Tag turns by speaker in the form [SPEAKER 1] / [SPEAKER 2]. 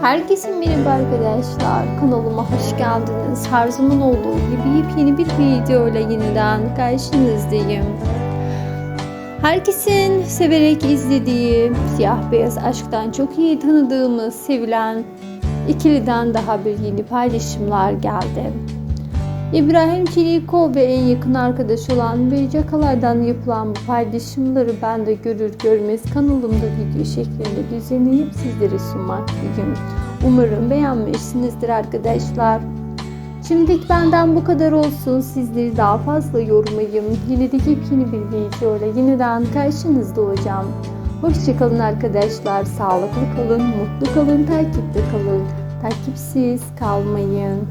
[SPEAKER 1] Herkese merhaba arkadaşlar. Kanalıma hoş geldiniz. Her zaman olduğu gibi yepyeni bir video ile yeniden karşınızdayım. Herkesin severek izlediği, siyah beyaz aşktan çok iyi tanıdığımız, sevilen ikiliden daha bir yeni paylaşımlar geldi. İbrahim Çelikov ve en yakın arkadaş olan Beyce Kalay'dan yapılan bu paylaşımları ben de görür görmez kanalımda video şeklinde düzenleyip sizlere sunmaktayım. Umarım beğenmişsinizdir arkadaşlar. Şimdilik benden bu kadar olsun. Sizleri daha fazla yormayayım. Yine de yepyeni bir video ile yeniden karşınızda olacağım. Hoşçakalın arkadaşlar. Sağlıklı kalın, mutlu kalın, takipte kalın. Takipsiz kalmayın.